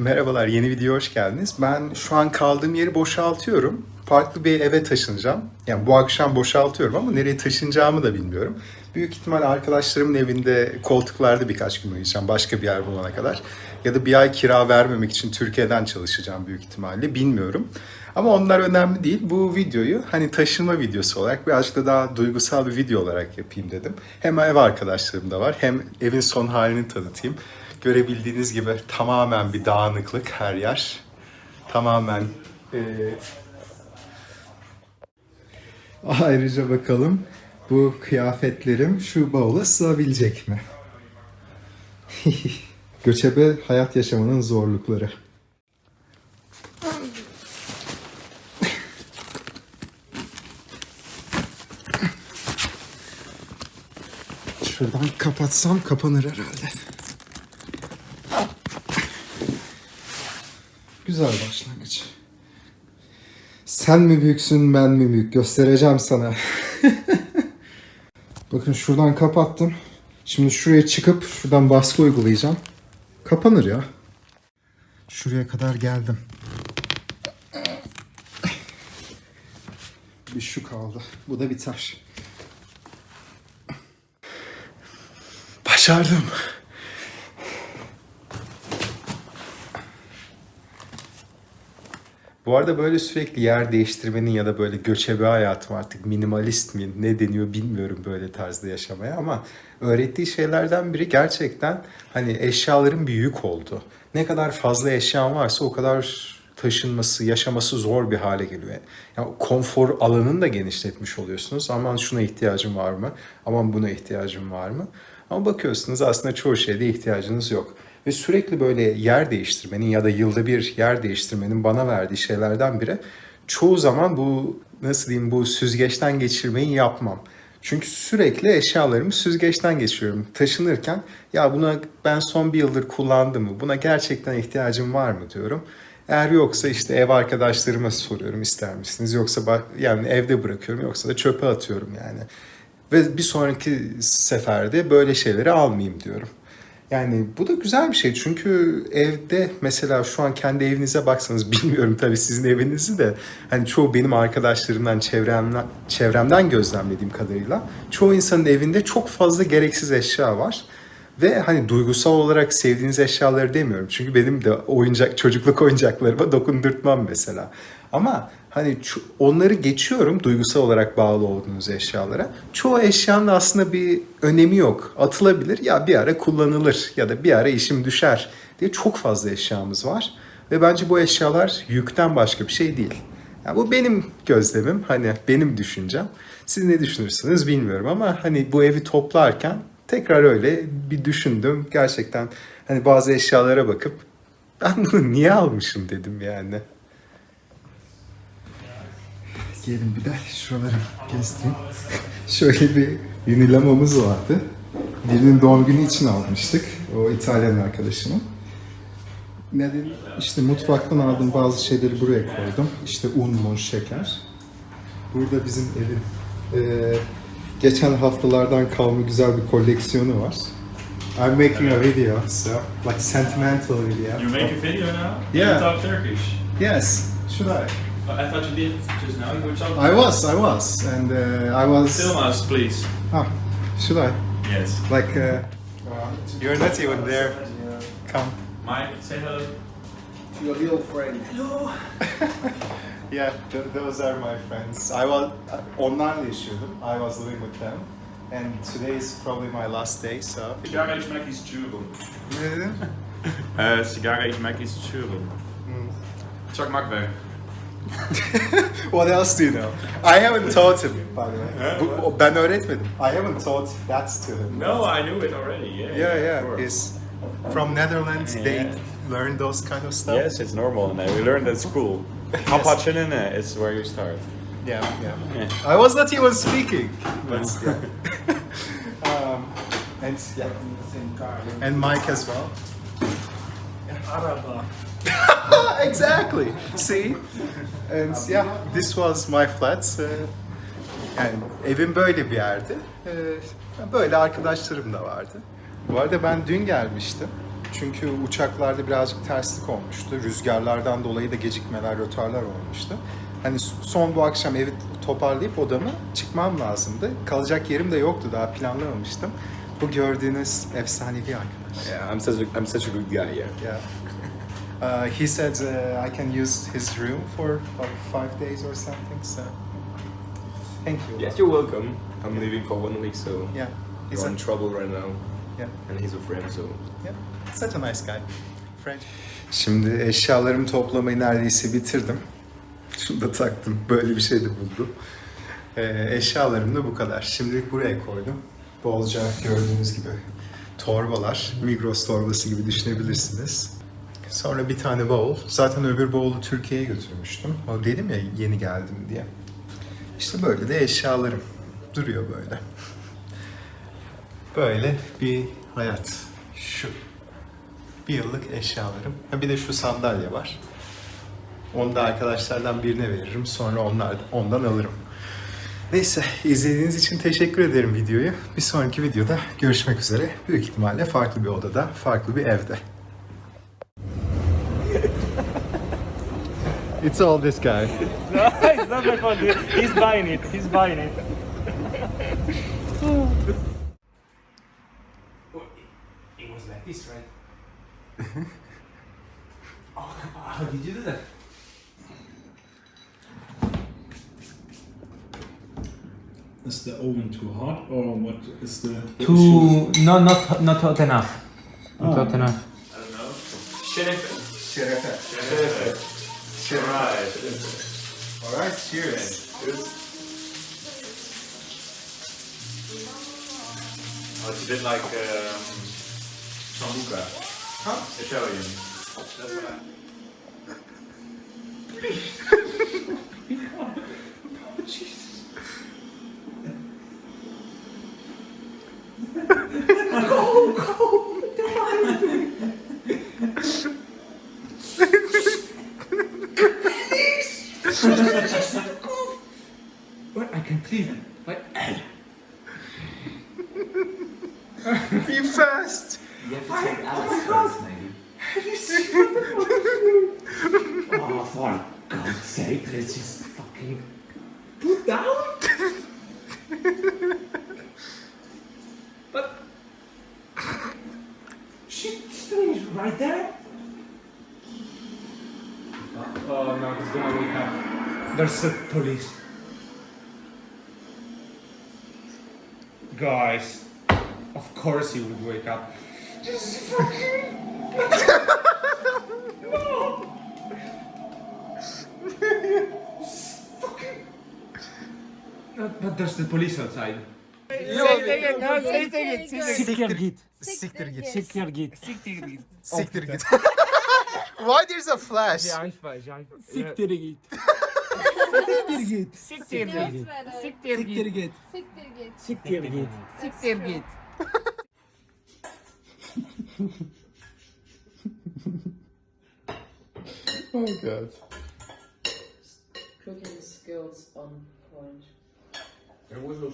Merhabalar, yeni videoya hoş geldiniz. Ben şu an kaldığım yeri boşaltıyorum. Farklı bir eve taşınacağım. Yani bu akşam boşaltıyorum ama nereye taşınacağımı da bilmiyorum. Büyük ihtimal arkadaşlarımın evinde koltuklarda birkaç gün uyuyacağım başka bir yer bulana kadar. Ya da bir ay kira vermemek için Türkiye'den çalışacağım büyük ihtimalle bilmiyorum. Ama onlar önemli değil. Bu videoyu hani taşınma videosu olarak birazcık da daha duygusal bir video olarak yapayım dedim. Hem ev arkadaşlarım da var hem evin son halini tanıtayım. Görebildiğiniz gibi tamamen bir dağınıklık her yer. Tamamen eee, Ayrıca bakalım bu kıyafetlerim şu bavula sığabilecek mi? Göçebe hayat yaşamanın zorlukları. Şuradan kapatsam kapanır herhalde. Güzel başlangıç. Sen mi büyüksün ben mi büyük göstereceğim sana. Bakın şuradan kapattım. Şimdi şuraya çıkıp şuradan baskı uygulayacağım. Kapanır ya. Şuraya kadar geldim. Bir şu kaldı. Bu da biter. Başardım. Bu arada böyle sürekli yer değiştirmenin ya da böyle göçebe hayatım artık minimalist mi ne deniyor bilmiyorum böyle tarzda yaşamaya ama öğrettiği şeylerden biri gerçekten hani eşyaların bir yük oldu. Ne kadar fazla eşyan varsa o kadar taşınması, yaşaması zor bir hale geliyor. Yani konfor alanını da genişletmiş oluyorsunuz. Aman şuna ihtiyacım var mı? Aman buna ihtiyacım var mı? Ama bakıyorsunuz aslında çoğu şeyde ihtiyacınız yok. Ve sürekli böyle yer değiştirmenin ya da yılda bir yer değiştirmenin bana verdiği şeylerden biri çoğu zaman bu nasıl diyeyim bu süzgeçten geçirmeyi yapmam. Çünkü sürekli eşyalarımı süzgeçten geçiriyorum. Taşınırken ya buna ben son bir yıldır kullandım mı? Buna gerçekten ihtiyacım var mı diyorum. Eğer yoksa işte ev arkadaşlarıma soruyorum ister misiniz? Yoksa yani evde bırakıyorum yoksa da çöpe atıyorum yani. Ve bir sonraki seferde böyle şeyleri almayayım diyorum. Yani bu da güzel bir şey çünkü evde mesela şu an kendi evinize baksanız bilmiyorum tabii sizin evinizi de hani çoğu benim arkadaşlarımdan çevremden çevremden gözlemlediğim kadarıyla çoğu insanın evinde çok fazla gereksiz eşya var. Ve hani duygusal olarak sevdiğiniz eşyaları demiyorum. Çünkü benim de oyuncak çocukluk oyuncaklarıma dokundurtmam mesela. Ama hani onları geçiyorum duygusal olarak bağlı olduğunuz eşyalara. Çoğu eşyanın aslında bir önemi yok. Atılabilir ya bir ara kullanılır ya da bir ara işim düşer diye çok fazla eşyamız var. Ve bence bu eşyalar yükten başka bir şey değil. Ya bu benim gözlemim, hani benim düşüncem. Siz ne düşünürsünüz bilmiyorum ama hani bu evi toplarken tekrar öyle bir düşündüm. Gerçekten hani bazı eşyalara bakıp ben bunu niye almışım dedim yani. Gelin bir de şuraları gezdireyim. Şöyle bir yenilemamız vardı. Birinin doğum günü için almıştık. O İtalyan arkadaşımın. Neden? İşte mutfaktan aldığım bazı şeyleri buraya koydum. İşte un, mun, şeker. Burada bizim evin eee, geçen haftalardan kalma güzel bir koleksiyonu var. I'm making a video, so like sentimental video. You make a video now? Yeah. You talk Turkish. Yes, should I? I thought you did just now. You were talking. I was, I was, and uh, I was. Film us, please. Ah, should I? Yes. Like, uh, you're not even there. Come. Mike, say hello. To your little friend. Hello. Yeah, th- those are my friends. I was onlarla yaşıyordum. I was living with them. And today is probably my last day, so. Sigara içmek istiyorum. Ne dedin? Uh, sigara içmek istiyorum. Hmm. Çok makber. What else do you know? I haven't taught him, by the way. Bu- o- ben öğretmedim. I haven't taught that to him. No, I knew it already. Yeah. Yeah, of yeah. course. He's from Netherlands. They learn those kind of stuff. Yes, it's normal, and we learned at school. Kapachinine is where you start. Yeah, yeah. I was not even speaking, but yeah. um, and yeah, and Mike as well. Araba. exactly. See, and yeah, this was my flat. Yani evim böyle bir yerdi. Ee, böyle arkadaşlarım da vardı. Bu arada ben dün gelmiştim. Çünkü uçaklarda birazcık terslik olmuştu. Rüzgarlardan dolayı da gecikmeler, rötarlar olmuştu. Hani son bu akşam evi toparlayıp odamı çıkmam lazımdı. Kalacak yerim de yoktu daha planlamamıştım. Bu gördüğünüz efsanevi arkadaş. Yeah, I'm such a I'm such a good guy. Yeah. Yeah. Uh, he said uh, I can use his room for like five days or something. So thank you. Yes, you're welcome. I'm leaving for one week, so Yeah. He's in trouble right now, yeah. and he's a friend, so Yeah. Such a nice guy. French. Şimdi eşyalarımı toplamayı neredeyse bitirdim. Şunu da taktım. Böyle bir şey de buldum. Ee, eşyalarım da bu kadar. Şimdilik buraya koydum. Bolca gördüğünüz gibi torbalar. Migros torbası gibi düşünebilirsiniz. Sonra bir tane bavul. Zaten öbür bavulu Türkiye'ye götürmüştüm. O dedim ya yeni geldim diye. İşte böyle de eşyalarım. Duruyor böyle. Böyle bir hayat. Şu. Bir yıllık eşyalarım. Ha bir de şu sandalye var. Onu da arkadaşlardan birine veririm. Sonra onlar ondan alırım. Neyse izlediğiniz için teşekkür ederim videoyu. Bir sonraki videoda görüşmek üzere. Büyük ihtimalle farklı bir odada, farklı bir evde. It's all this guy. No, it's not my fault. He's buying it. He's buying it. it was like this, right? oh, how did you do that? Is the oven too hot or what is the, the issue? Too no not not hot enough. Not hot oh. enough. I don't know. Şerefe. Şerefe. Şerefe. Şerefe. Alright, cheers. Oh, it's a bit like um, sambuca. Huh? Italian. That's what I... What I can clean. But Be fast. you have to take Alex oh first, maybe. oh, for God's sake, let's just fucking put down. but she's right there. Oh no, he's gonna wake up. There's the police. Guys, of course he would wake up. But, but there's the police outside. Siktir git. Siktir git. Siktir git. Siktir git. Siktir git. Why there's a flash? Siktir git. Siktir git. Siktir git. Siktir git. Siktir git. Siktir git. Siktir git. Oh god. Cooking skills on point. There was also